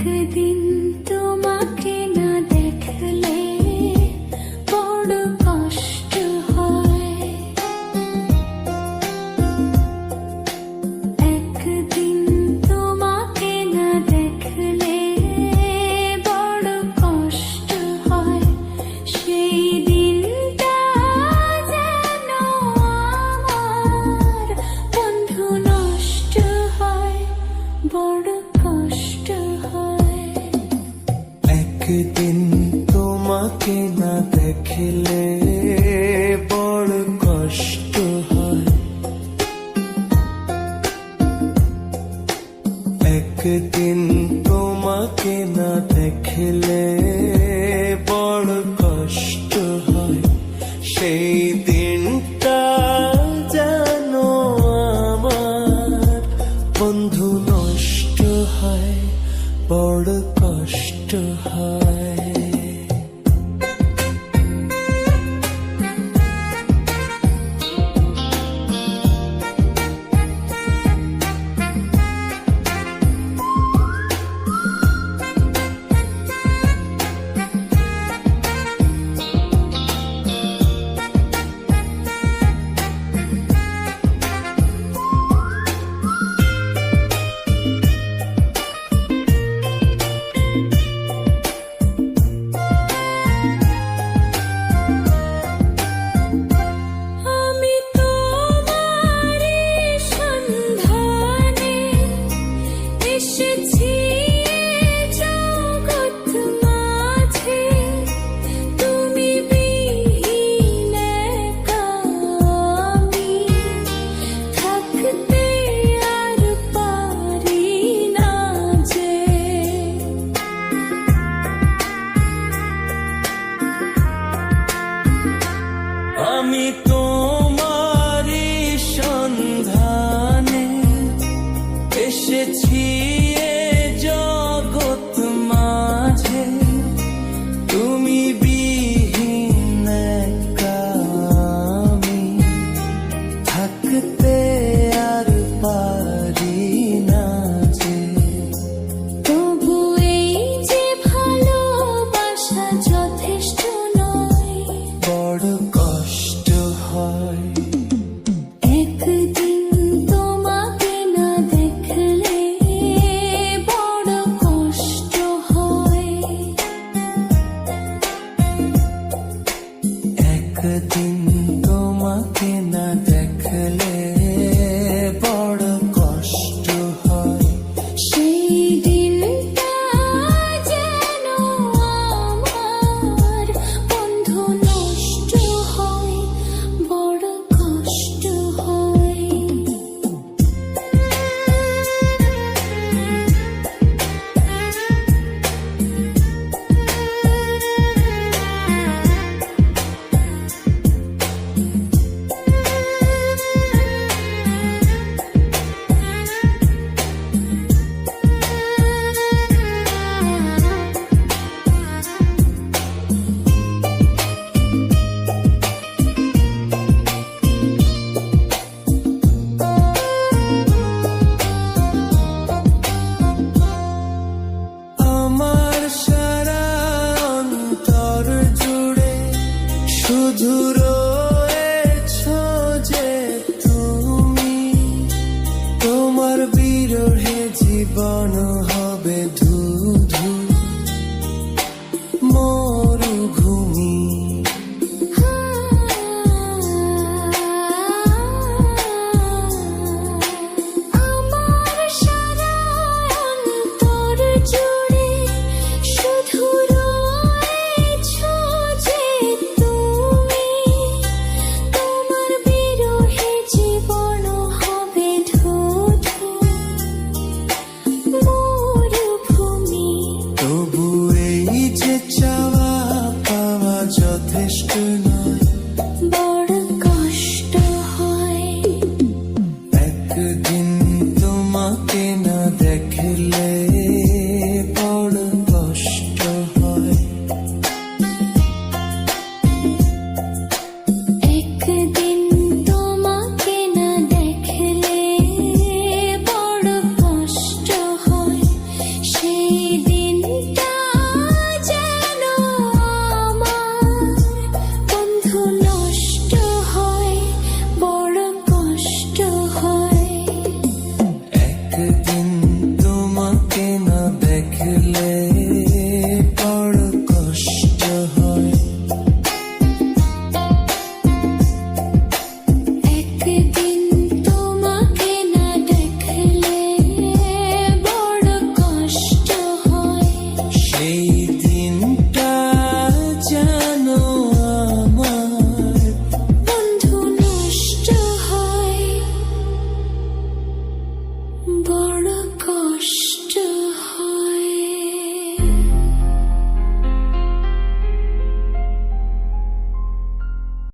कदी না দেখিলে বড় কষ্ট হয়। একদিন তোমাকে না দেখিলে বড় কষ্ট হয়। সেই দিনটা যেন বন্ধু নষ্ট হয়, বড় কষ্ট হয়। এসেছি জগৎ মাঝে। তুমি বিহীন কামি থাকতে que tinha. away.